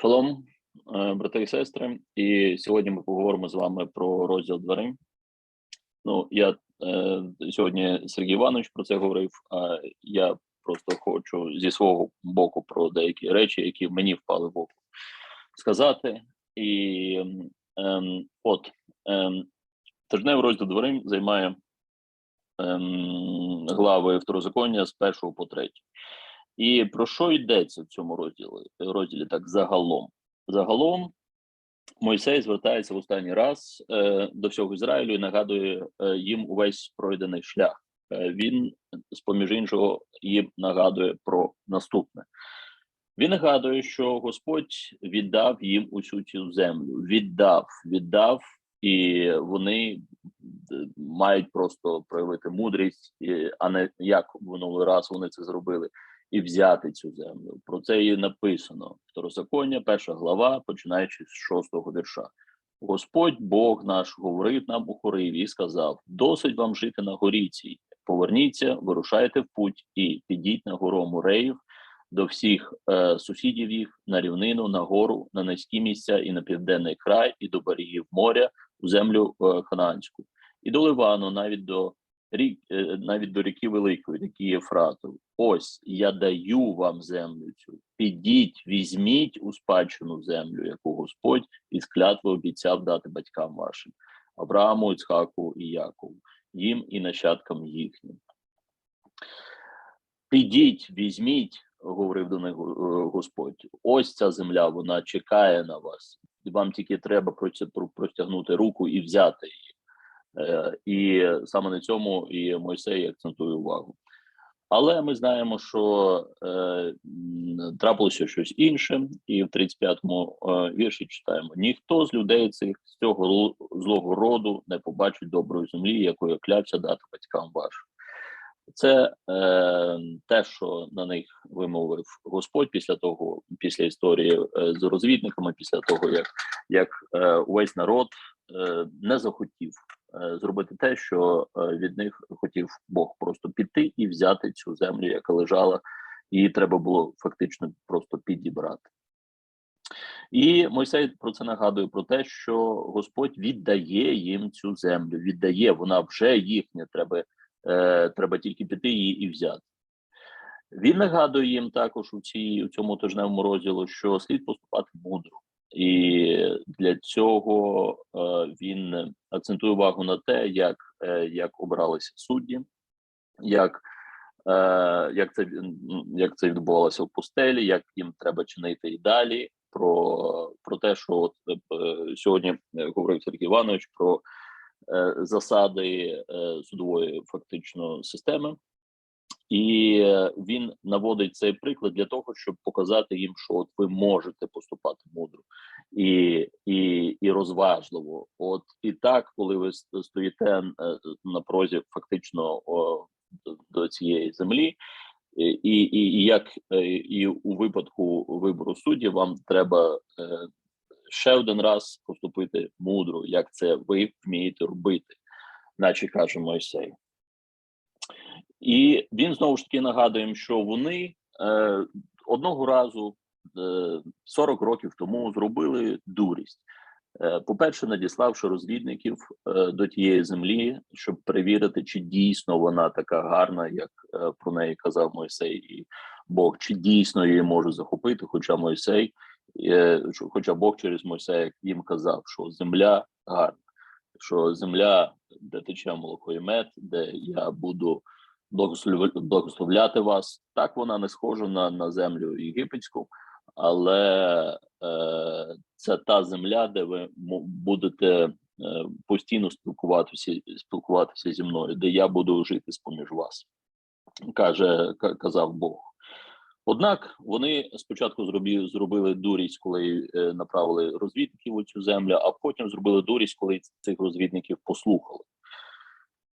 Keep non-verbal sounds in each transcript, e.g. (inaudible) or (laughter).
Шалом, е, брати і сестри. І сьогодні ми поговоримо з вами про розділ дверей. Ну, я е, сьогодні Сергій Іванович про це говорив. А я просто хочу зі свого боку про деякі речі, які мені впали в око, сказати. І ем, от ем, тижневий розділ дверей займає ем, глави второзаконня з першого по третій. І про що йдеться в цьому розділі? Розділі так загалом. Загалом Мойсей звертається в останній раз е, до всього Ізраїлю і нагадує е, їм увесь пройдений шлях. Е, він, з поміж іншого, їм нагадує про наступне. Він нагадує, що Господь віддав їм усю цю землю. Віддав, віддав, і вони е, мають просто проявити мудрість, а не як минулий раз вони це зробили і взяти цю землю. Про це і написано. Второзаконня, перша глава, починаючи з шостого вірша. Господь Бог наш говорив нам у хориві і сказав: досить вам жити на горі цій. Поверніться, вирушайте в путь і підіть на гору Муреїв до всіх е, сусідів їх на рівнину, на гору, на низькі місця і на південний край, і до берегів моря, у землю е, Ханаанську, і до Ливану, навіть до рік, е, навіть до ріки Великої, ріки Єфрату. Ось я даю вам землю цю. Підіть, візьміть у спадщину землю, яку Господь із клятви обіцяв дати батькам вашим, Аврааму, Іцхаку і Якову, їм і нащадкам їхнім. Підіть, візьміть, говорив до них е, Господь. Ось ця земля, вона чекає на вас. Вам тільки треба проці- про- простягнути руку і взяти її. Е, І саме на цьому і Мойсей акцентує увагу. Але ми знаємо, що е, трапилося щось інше, і в 35-му е, вірші читаємо: ніхто з людей цих з цього злого роду не побачить доброї землі, якою клявся дати батькам вашим. Це е, те, що на них вимовив Господь після того, після історії е, з розвідниками, після того як, як е, увесь народ е, не захотів зробити те, що е, від них хотів Бог просто піти і взяти цю землю, яка лежала, її треба було фактично просто підібрати. І Мойсей про це нагадує про те, що Господь віддає їм цю землю, віддає, вона вже їхня, треба, е, треба тільки піти її і взяти. Він нагадує їм також у, цій, у цьому тижневому розділу, що слід поступати мудро. І для цього е, він акцентує увагу на те, як, е, як обиралися судді, як, е, як, це, як це відбувалося в пустелі, як їм треба чинити і далі. Про, про те, що от, сьогодні говорив Сергій Іванович про засади судової фактично системи. І е, він наводить цей приклад для того, щоб показати їм, що от ви можете поступати мудро і, і, і розважливо. От і так, коли ви стоїте е, на прозі фактично о, до, цієї землі, і, і, як е, і у випадку вибору суддів, вам треба ще один раз поступити мудро, як це ви вмієте робити, наче каже Мойсей. І він знову ж таки нагадує, що вони е, одного разу е, 40 років тому зробили дурість. Е, по-перше, надіславши розвідників е, до тієї землі, щоб перевірити, чи дійсно вона така гарна, як е, про неї казав Мойсей і Бог, чи дійсно її може захопити. Хоча Мойсей, е, хоча Бог через Мойсея їм казав, що земля гарна, що земля, де тече молоко і мед, де я буду благословляти вас. Так вона не схожа на, на землю єгипетську, але е, це та земля, де ви будете е, постійно спілкуватися, спілкуватися зі мною, де я буду жити з-поміж вас, каже, ка- казав Бог. Однак вони спочатку зробили, зробили дурість, коли е, направили розвідників у цю землю, а потім зробили дурість, коли цих розвідників послухали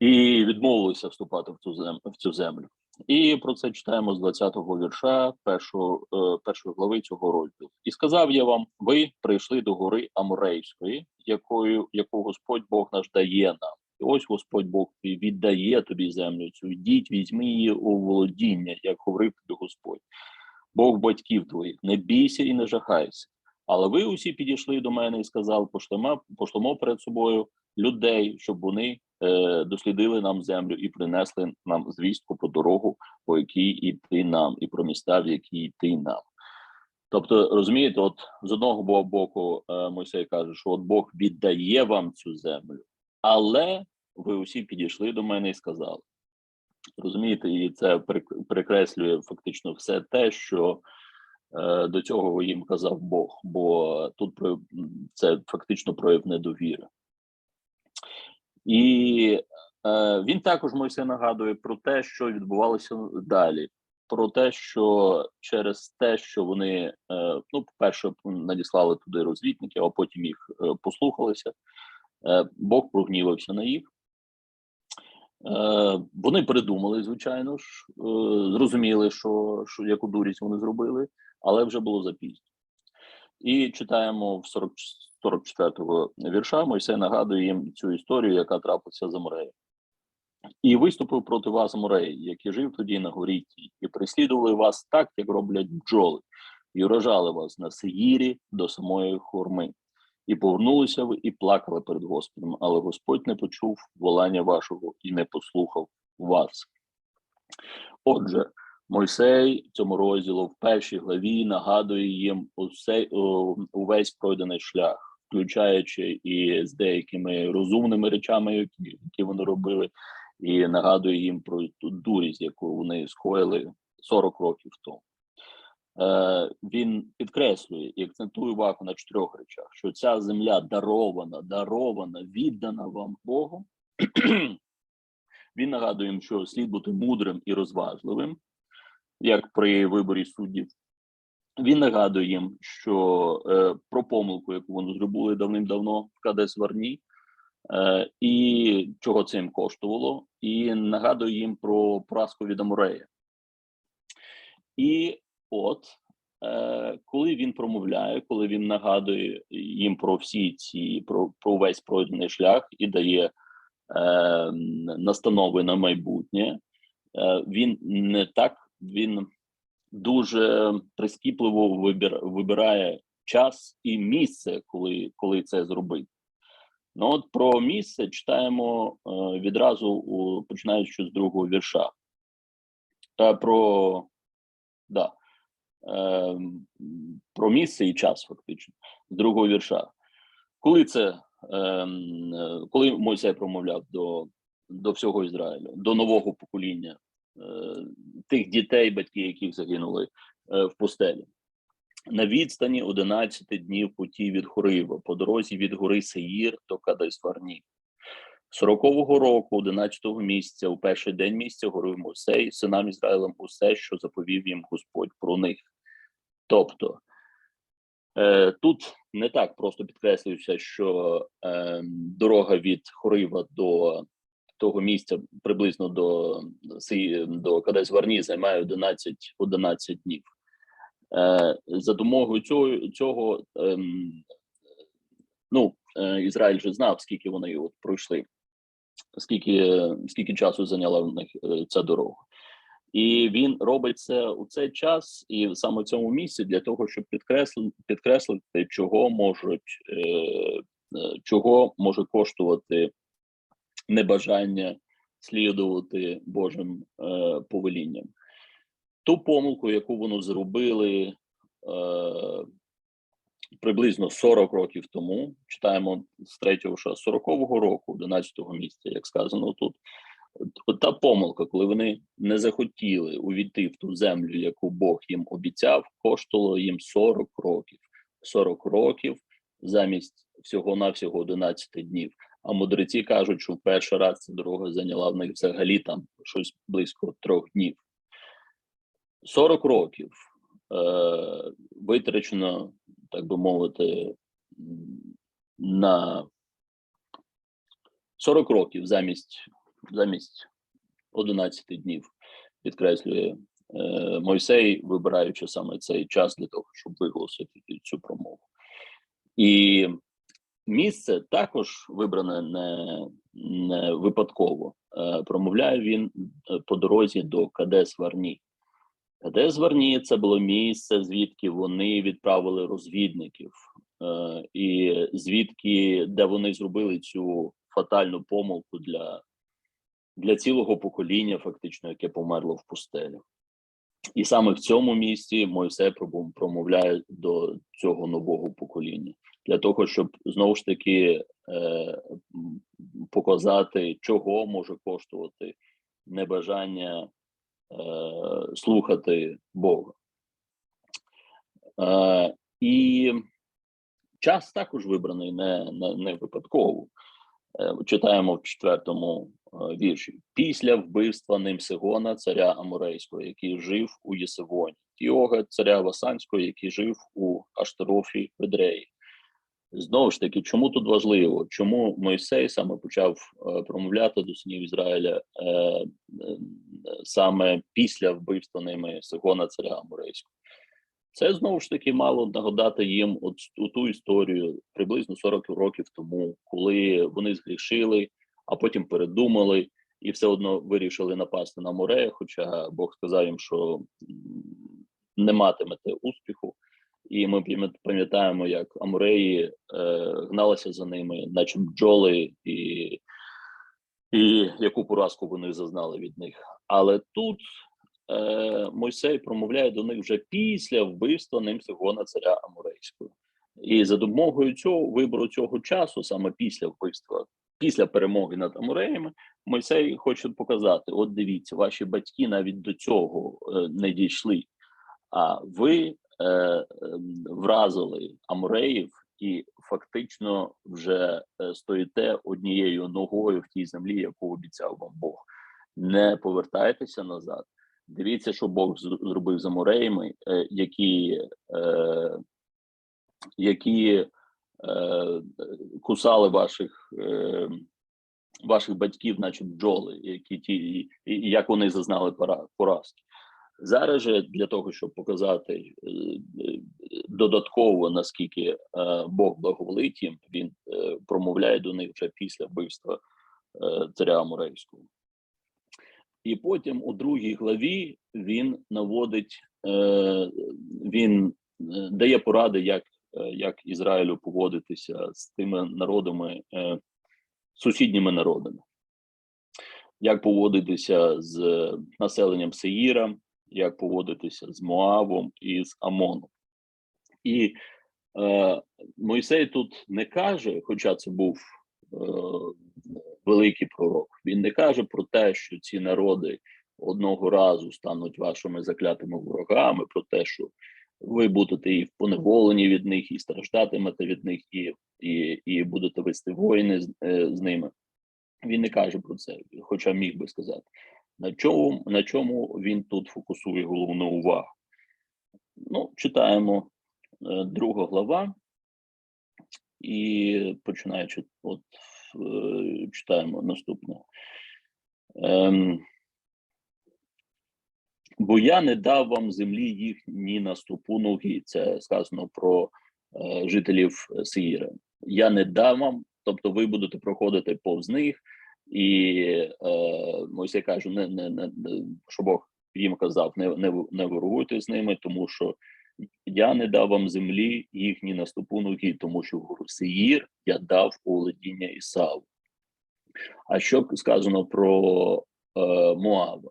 і відмовилися вступати в цю землю в цю землю. І про це читаємо з 20-го вірша першого, е, першої глави цього розділу. І сказав я вам: ви прийшли до гори Аморейської, якою яку Господь Бог наш дає нам. І ось Господь Бог віддає тобі землю цю. Йдіть, візьми її у володіння, як говорив тобі Господь. Бог батьків твоїх, не бійся і не жахайся, Але ви усі підійшли до мене і сказали, пошлемо, пошлемо перед собою людей, щоб вони дослідили нам землю і принесли нам звістку про дорогу, по якій йти нам, і про міста, в які йти нам. Тобто, розумієте, от з одного боку е, Мойсей каже, що от Бог віддає вам цю землю, але ви усі підійшли до мене і сказали. Розумієте, і це перекреслює фактично все те, що е, до цього їм казав Бог, бо тут про- це фактично прояв недовіри. І е, він також Мойсей нагадує про те, що відбувалося далі. Про те, що через те, що вони е, ну, по-перше, надіслали туди розвідників, а потім їх е, послухалися, е, Бог прогнівався на їх. Вони придумали, звичайно ж, зрозуміли, що, що яку дурість вони зробили, але вже було запізно. І читаємо в 40, 44-го вірша. Мойсей нагадує їм цю історію, яка трапилася за морею. І виступив проти вас Морей, який жив тоді на горі тій, і прислідували вас так, як роблять бджоли, і вражали вас на Сеїрі до самої хорми. І повернулися ви і плакали перед Господом, але Господь не почув волання вашого і не послухав вас. Отже, Мойсей цьому розділу в першій главі нагадує їм усе, о, увесь пройдений шлях, включаючи і з деякими розумними речами, які, які вони робили, і нагадує їм про ту дурість, яку вони скоїли 40 років тому. Е, він підкреслює і акцентує увагу на чотирьох речах: що ця земля дарована, дарована, віддана вам Богом. (clears throat) Він нагадує їм, що слід бути мудрим і розважливим, як при виборі суддів. Він нагадує їм, що е, про помилку, яку вони зробили давним-давно в Кадес Варні, е, і чого це їм коштувало, і нагадує їм про поразку від Амурея. І от е, коли він промовляє, коли він нагадує їм про всі ці про, про весь пройдений шлях і дає е, настанови на майбутнє, е, він не так він дуже прискіпливо вибір, вибирає час і місце, коли, коли це зробити. Ну от про місце читаємо е, відразу у, починаючи з другого вірша. Та про да, е, про місце і час, фактично, з другого вірша. Коли це е, коли Мойсей промовляв до, до всього Ізраїлю, до нового покоління тих дітей, батьки, яких загинули е, в пустелі. На відстані 11 днів путі від Хорива, по дорозі від гори Сеїр до Кадайсварні. 40-го року, 11-го місяця, у перший день місяця говорив Мойсей, синам Ізраїлем усе, що заповів їм Господь про них. Тобто е, тут не так просто підкреслюється, що е, дорога від Хорива до того місця приблизно до, до Кадес-Варні займає 11, 11 днів. Е, за допомогою цього, цього ем, ну, е, Ізраїль же знав, скільки вони от пройшли, скільки, скільки часу зайняла в них е, ця дорога. І він робить це у цей час і саме в цьому місці для того, щоб підкреслити, підкреслити, чого можуть, чого може коштувати небажання слідувати Божим е, повелінням. Ту помилку, яку вони зробили е, приблизно 40 років тому, читаємо з 3 що 40-го року, 11-го місця, як сказано тут. Та помилка, коли вони не захотіли увійти в ту землю, яку Бог їм обіцяв, коштувало їм 40 років. 40 років замість всього навсього 11 днів. А мудреці кажуть, що в перший раз ця дорога зайняла в них взагалі там щось близько трьох днів. 40 років е, витрачено, так би мовити, на 40 років замість, замість 11 днів, підкреслює е, Мойсей, вибираючи саме цей час для того, щоб виголосити цю промову. І місце також вибране не, не випадково. Е, промовляє він е, по дорозі до Кадес Варні. Кадес Варні це було місце, звідки вони відправили розвідників, е, і звідки де вони зробили цю фатальну помилку для, для цілого покоління, фактично, яке померло в пустелі. І саме в цьому місці пробу- промовляє до цього нового покоління для того, щоб знову ж таки е, показати, чого може коштувати небажання е, слухати Бога. Е, і час також вибраний не, не, не випадково. Е, читаємо в четвертому е, вірші. Після вбивства ним Сигона, царя Аморейського, який жив у Єсевоні, Тіога, царя Васанського, який жив у Аштарофі Ведреї. Знову ж таки, чому тут важливо? Чому Мойсей саме почав е, промовляти до синів Ізраїля саме після вбивства ними Сигона, царя Аморейського? Це знову ж таки мало нагадати їм от у ту історію приблизно 40 років тому, коли вони згрішили, а потім передумали і все одно вирішили напасти на море. Хоча Бог сказав їм, що не матимете успіху. І ми пам'ятаємо, як Амореї е, гналися за ними, наче бджоли, і, і яку поразку вони зазнали від них. Але тут Мойсей промовляє до них вже після вбивства ним Сигона царя Аморейського. І за допомогою цього вибору цього часу, саме після вбивства, після перемоги над Амореями, Мойсей хоче показати: от дивіться, ваші батьки навіть до цього е, не дійшли. А ви е, е, вразили Амореїв і фактично вже е, стоїте однією ногою в тій землі, яку обіцяв вам Бог. Не повертайтеся назад. Дивіться, що Бог зробив з Амореями, е, які, е, які е, кусали ваших, ваших батьків, наче бджоли, які ті, і, як вони зазнали пора- поразки. Зараз же для того, щоб показати додатково наскільки Бог благоволить їм, він промовляє до них вже після вбивства царя Амурейського. І потім у другій главі він наводить, е, він е, дає поради, як, е, як Ізраїлю поводитися з тими народами, сусідніми народами, як поводитися з населенням Сеїра, як поводитися з Моавом і з Амоном. І е, Мойсей тут не каже, хоча це був е, великий пророк, він не каже про те, що ці народи одного разу стануть вашими заклятими ворогами, про те, що ви будете і поневолені від них, і страждатимете від них, і, і, і будете вести воїни з, е, з ними. Він не каже про це, хоча міг би сказати. На чому, на чому він тут фокусує головну увагу? Ну, читаємо е, друга глава, і починаючи, от читаємо наступне. Ем, Бо я не дав вам землі їх ні на стопу ноги. Це сказано про е, жителів Сеїра. Я не дав вам, тобто ви будете проходити повз них, і е, каже, не, не, не, не, що Бог їм казав, не, не, не ворогуйте з ними, тому що я не дав вам землі їхні на стопу ноги, тому що гору Сеїр я дав у володіння Ісаву. А що сказано про е, Моава?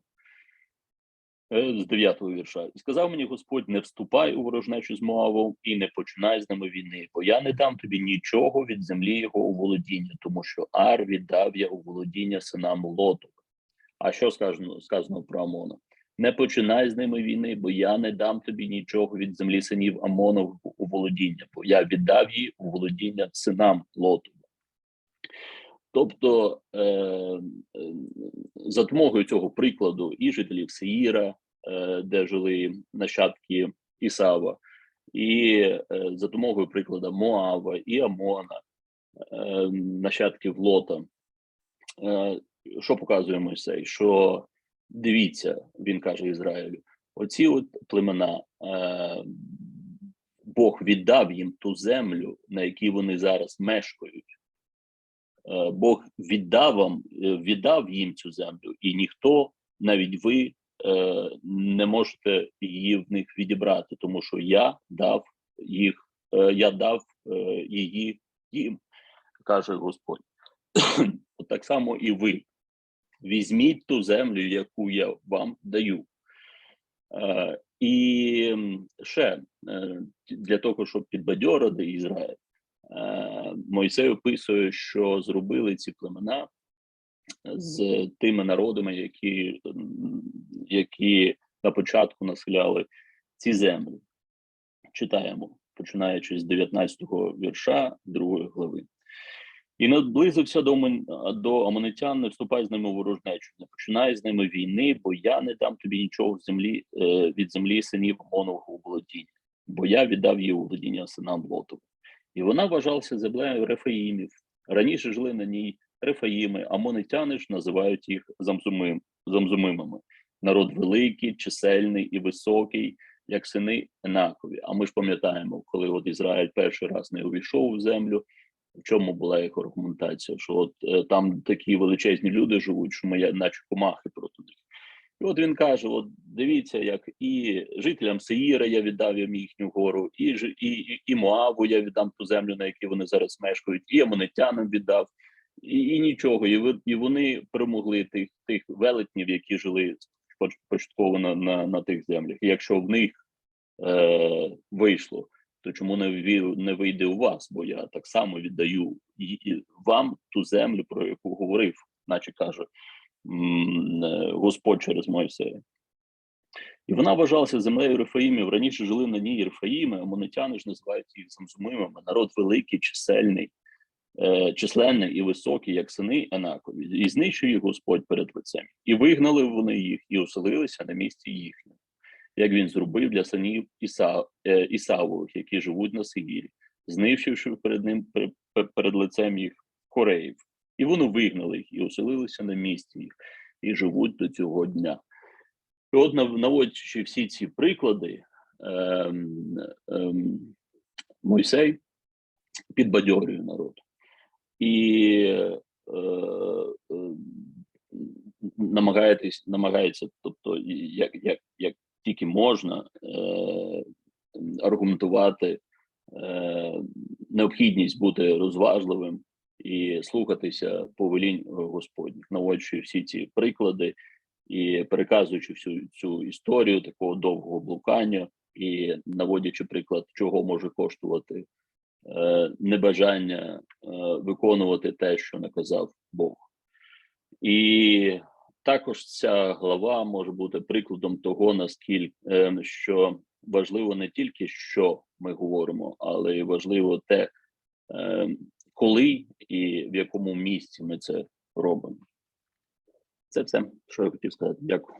Е, З 9 вірша. І сказав мені Господь: не вступай у ворожнечу з Моавом і не починай з ними війни, бо я не дам тобі нічого від землі його у володіння, тому що Ар віддав я у володіння синам Лоту. А що сказано, сказано про Амона? Не починай з ними війни, бо я не дам тобі нічого від землі синів Амонов у володіння, бо я віддав її у володіння синам Лоту. Тобто, е, е, за допомогою цього прикладу і жителів Сеїра, е, де жили нащадки Ісава, і е, за допомогою прикладу Моава і Амона, е, нащадків Лота, е, що показує Мойсей? Що дивіться, він каже Ізраїлю, оці от племена, е, Бог віддав їм ту землю, на якій вони зараз мешкають. Е, Бог віддав вам, е, віддав їм цю землю, і ніхто, навіть ви, е, не можете її в них відібрати, тому що я дав їх, е, я дав е, її їм, каже Господь. (clears throat) Так само і ви. Візьміть ту землю, яку я вам даю. Е, і ще е, для того, щоб підбадьорити Ізраїль, е, Мойсей описує, що зробили ці племена з тими народами, які, які на початку населяли ці землі. Читаємо, починаючи з 19-го вірша другої глави. І наблизився до, до амонитян, не вступай з ними в ворожнечу, не починай з ними війни, бо я не дам тобі нічого з землі, е, від землі синів Амонового у володіння, бо я віддав її у володіння синам Лотову. І вона вважалася землею Рефаїмів. Раніше жили на ній Рефаїми, амонитяни ж називають їх замзумим, замзумимами. Народ великий, чисельний і високий, як сини Енакові. А ми ж пам'ятаємо, коли от Ізраїль перший раз не увійшов в землю, в чому була їх аргументація? Що от е, там такі величезні люди живуть, що ми наче комахи проти них. І от він каже: от дивіться, як і жителям Сеїра я віддав їм їхню гору, і, і, і, Моаву я віддам ту землю, на якій вони зараз мешкають, і амонитянам віддав, і, і нічого. І, і вони перемогли тих, тих велетнів, які жили поч- початково на, на, на тих землях. І якщо в них е, вийшло, то чому не не вийде у вас? Бо я так само віддаю вам ту землю, про яку говорив, наче каже е, Господь через Мойсея. І вона вважалася землею Рефаїмів. Раніше жили на ній Рефаїми, а монетяни ж називають їх Самсумимами. Народ великий, чисельний, е, численний і високий, як сини Анакові. І знищив їх Господь перед лицем. І вигнали вони їх, і оселилися на місці їхньому як він зробив для синів Іса, е, Ісавових, які живуть на Сигірі, знищивши перед ним пер- пер- перед лицем їх Кореїв. І вони вигнали їх і оселилися на місці їх, і живуть до цього дня. І от наводячи всі ці приклади, ем, ем, Мойсей підбадьорює народ. І е, е, намагаєтесь, намагається, тобто, як, як, як тільки можна е, аргументувати е, необхідність бути розважливим і слухатися повелінь Господніх, наводячи всі ці приклади і переказуючи всю цю історію такого довгого блукання, і наводячи приклад, чого може коштувати е, небажання е, виконувати те, що наказав Бог. І також ця глава може бути прикладом того, наскільки е, що важливо не тільки що ми говоримо, але й важливо те, е, коли і в якому місці ми це робимо. Це все, що я хотів сказати. Дякую.